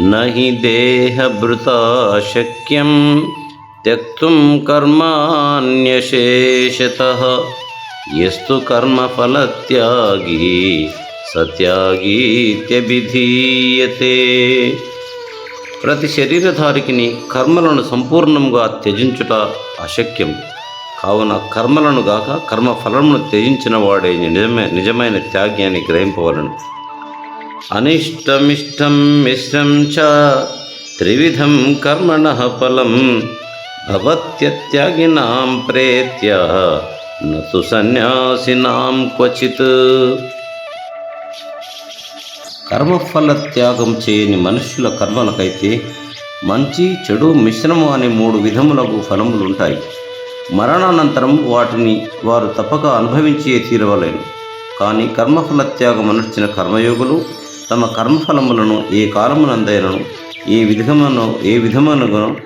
न हि देहभृता शक्यं त्यक्तुं कर्माण्यशेषतः यस्तु कर्मफलत्यागी సత్యాగీత్యభిధీయతే ప్రతి శరీరధారికిని కర్మలను సంపూర్ణంగా త్యజించుట అశక్యం కావున కర్మలను గాక కర్మ ఫలమును త్యజించిన వాడే నిజమే నిజమైన త్యాగి అని గ్రహింపవలను అనిష్టమిష్టం మిశ్రం చ త్రివిధం కర్మణ ఫలం భవత్యత్యాగినాం ప్రేత్య నతు సన్యాసినాం క్వచిత్. కర్మఫల త్యాగం చేయని మనుషుల కర్మలకైతే మంచి చెడు మిశ్రమం అనే మూడు విధములకు ఫలములుంటాయి. మరణానంతరం వాటిని వారు తప్పక అనుభవించే తీరవలేను కానీ కర్మఫల త్యాగం అనర్చిన కర్మయోగులు తమ కర్మఫలములను ఏ కాలమునందైనను ఏ విధమును ఏ విధమునను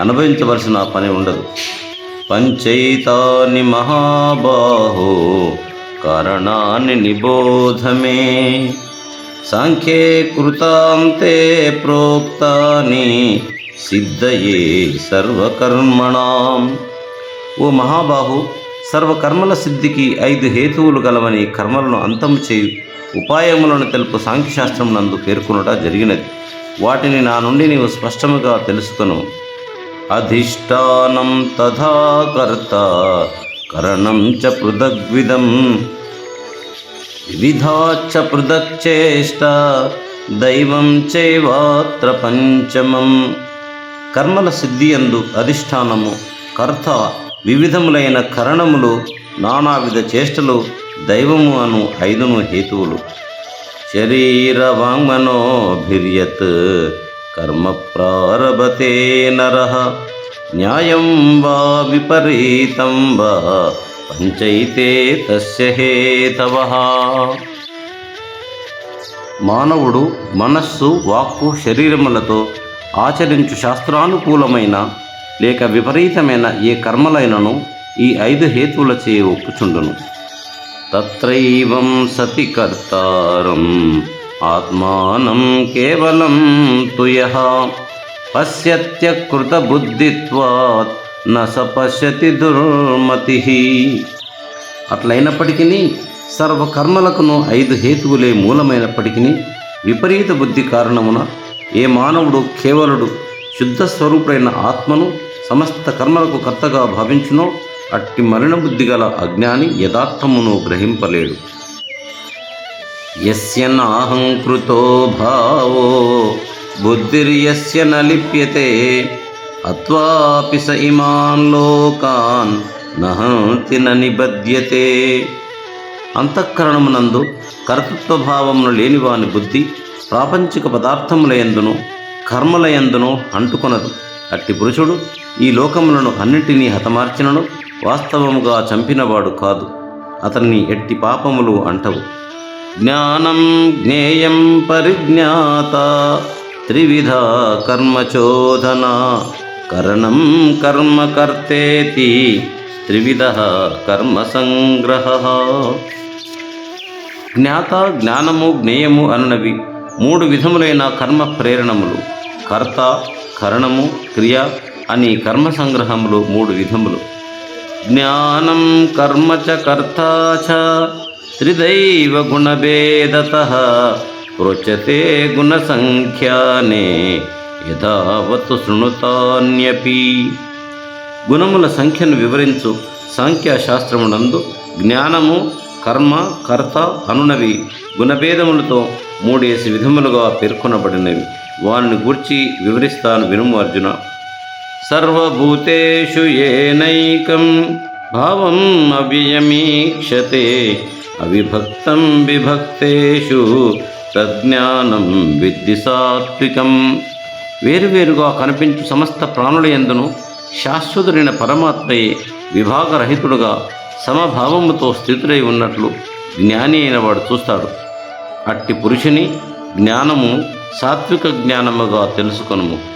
అనుభవించవలసిన పని ఉండదు. పంచైతాని మహాబాహో కారణాన్ని నిబోధమే. సాంఖ్యే కృతాంతే ప్రోక్తాని సిద్ధయే సర్వకర్మణాం. ఓ మహాబాహు సర్వకర్మల సిద్ధికి ఐదు హేతువులు గలవని కర్మలను అంతము చేయు ఉపాయములను తెలుపు సాంఖ్యశాస్త్రం నందు పేర్కొనుట జరిగినది. వాటిని నా నుండి నీవు స్పష్టముగా తెలుసుకును. అధిష్టానం తథా కర్త కరణం చ పృథగ్విధం వివిధాచ పృథక్చేష్ట దైవం చైవాత్ర పంచమం. కర్మల సిద్ధియందు అధిష్టానము కర్త వివిధములైన కరణములు నానావిధ చేష్టలు దైవము అను ఐదును హేతువులు. శరీర వాంగ్మనోభిర్యత్ కర్మ ప్రారభతే నర న్యాయం వా విపరీతం వా పంచైతే తస్య హేతవ మానవుడు మనస్సు వాక్కు శరీరములతో ఆచరించు శాస్త్రానుకూలమైన లేక విపరీతమైన ఏ కర్మలైనను ఈ ఐదు హేతువులచే ఒప్పుచుండును. తత్రైవం సతి కర్తారం ఆత్మానం కేవలం తుయ. పశ్యత్యకృతబుద్ధిత్వాత్ బుద్ధిత్వాత్ న పశ్యతి దుర్మతి. అట్లయినప్పటికీ సర్వకర్మలకును ఐదు హేతువులే మూలమైనప్పటికీ విపరీత బుద్ధి కారణమున ఏ మానవుడు కేవలుడు శుద్ధ స్వరూపుడైన ఆత్మను సమస్త కర్మలకు కర్తగా భావించునో అట్టి మరణ బుద్ధి గల అజ్ఞాని యథార్థమును గ్రహింపలేడు. యస్య నాహంకృతో భావో బుద్ధిర్యస్య నలిప్యతే అత్వాపి స ఇమాన్ లోకాన్ నహంతి న నిబధ్యతే. అంతఃకరణమునందు కర్తృత్వభావమును లేనివాని బుద్ధి ప్రాపంచిక పదార్థములయందును కర్మలయందును అంటుకొనదు. అట్టి పురుషుడు ఈ లోకములను అన్నిటినీ హతమార్చినను వాస్తవముగా చంపినవాడు కాదు. అతన్ని ఎట్టి పాపములు అంటవు. జ్ఞానం జ్ఞేయం పరిజ్ఞాత త్రివిధ కర్మచోదన కరణం కర్మ కర్తేతి త్రివిధ కర్మ సంగ్రహ. జ్ఞాత జ్ఞానము జ్ఞేయము అన్నవి మూడు విధములైన కర్మ ప్రేరణములు. కర్త కరణము క్రియ అని కర్మ సంగ్రహములు మూడు విధములు. జ్ఞానం కర్మ చ కర్త చ త్రిదైవ గుణభేదత రోచతే గుణసంఖ్యానే యథావత్ శృణుతాన్యపి గుణముల సంఖ్యను వివరించు సాంఖ్యాశాస్త్రమునందు జ్ఞానము కర్మ కర్త అనునవి గుణభేదములతో మూడేసి విధములుగా పేర్కొనబడినవి. వారిని గూర్చి వివరిస్తాను. వినుము అర్జున. సర్వభూతేషు ఏనైకం భావం అవ్యయమీక్షతే అవిభక్తం విభక్తేషు తజ్ఞానం విద్ది సాత్వికం. వేరువేరుగా కనిపించు సమస్త ప్రాణుల ఎందును శాశ్వతుడైన పరమాత్మయే విభాగరహితుడుగా సమభావముతో స్థితుడై ఉన్నట్లు జ్ఞాని అయిన వాడు చూస్తాడు. అట్టి పురుషుని జ్ఞానము సాత్విక జ్ఞానముగా తెలుసుకొనుము.